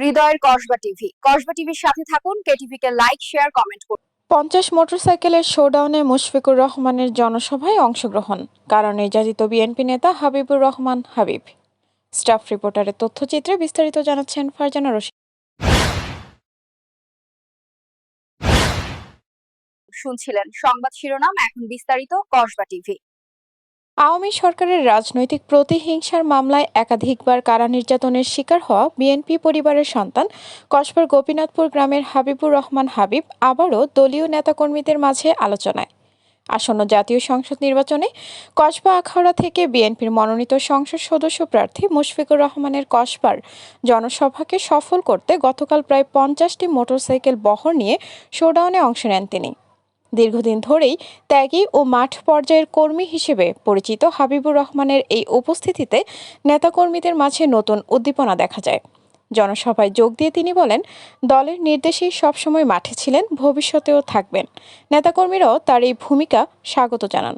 হৃদয়ের কসবা টিভি। কসবা টিভির সাথে থাকুন কেটিভি কে লাইক শেয়ার কমেন্ট করুন। পঞ্চাশ মোটরসাইকেলের শোডাউনে মুশফিকুর রহমানের জনসভায় অংশগ্রহণ কারণ নির্যাতিত বিএনপি নেতা হাবিবুর রহমান হাবিব। স্টাফ রিপোর্টারের তথ্যচিত্রে বিস্তারিত জানাচ্ছেন ফারজানা রশিদ। শুনছিলেন সংবাদ শিরোনাম এখন বিস্তারিত কসবা টিভি। আওয়ামী সরকারের রাজনৈতিক প্রতিহিংসার মামলায় একাধিকবার কারা নির্যাতনের শিকার হওয়া বিএনপি পরিবারের সন্তান কসবার গোপীনাথপুর গ্রামের হাবিবুর রহমান হাবিব আবারও দলীয় নেতাকর্মীদের মাঝে আলোচনায়। আসন্ন জাতীয় সংসদ নির্বাচনে কসবা আখাউড়া থেকে বিএনপির মনোনীত সংসদ সদস্য প্রার্থী মুশফিকুর রহমানের কসবার জনসভাকে সফল করতে গতকাল প্রায় পঞ্চাশটি মোটরসাইকেল বহর নিয়ে শোডাউনে অংশ নেন তিনি। দীর্ঘদিন ধরেই ত্যাগী ও মাঠ পর্যায়ের কর্মী হিসেবে পরিচিত হাবিবুর রহমানের এই উপস্থিতিতে নেতাকর্মীদের মাঝে নতুন উদ্দীপনা দেখা যায়। জনসভায় যোগ দিয়ে তিনি বলেন, দলের নির্দেশেই সবসময় মাঠে ছিলেন, ভবিষ্যতেও থাকবেন। নেতাকর্মীরাও তার এই ভূমিকা স্বাগত জানান।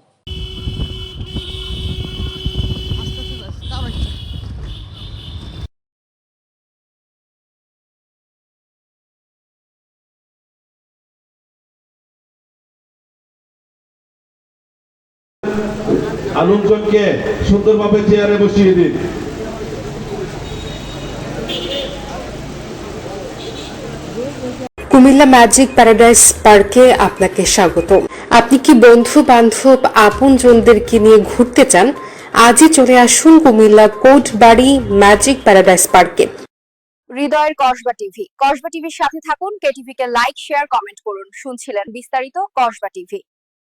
আলমজনকে সুন্দরভাবে চেয়ারে বসিয়ে দিন। কুমিল্লা ম্যাজিক প্যারাডাইস পার্কে আপনাকে স্বাগত আপনি কি বন্ধু বান্ধব আপনজনদেরকে নিয়ে ঘুরতে চান? আজই চলে আসুন কুমিল্লা কোটবাড়ি ম্যাজিক প্যারাডাইস পার্কে। হৃদয়ের কসবা টিভি। কসবা টিভির সাথে থাকুন কেটিভি কে লাইক শেয়ার কমেন্ট করুন। শুনছিলেন বিস্তারিত কসবা টিভি।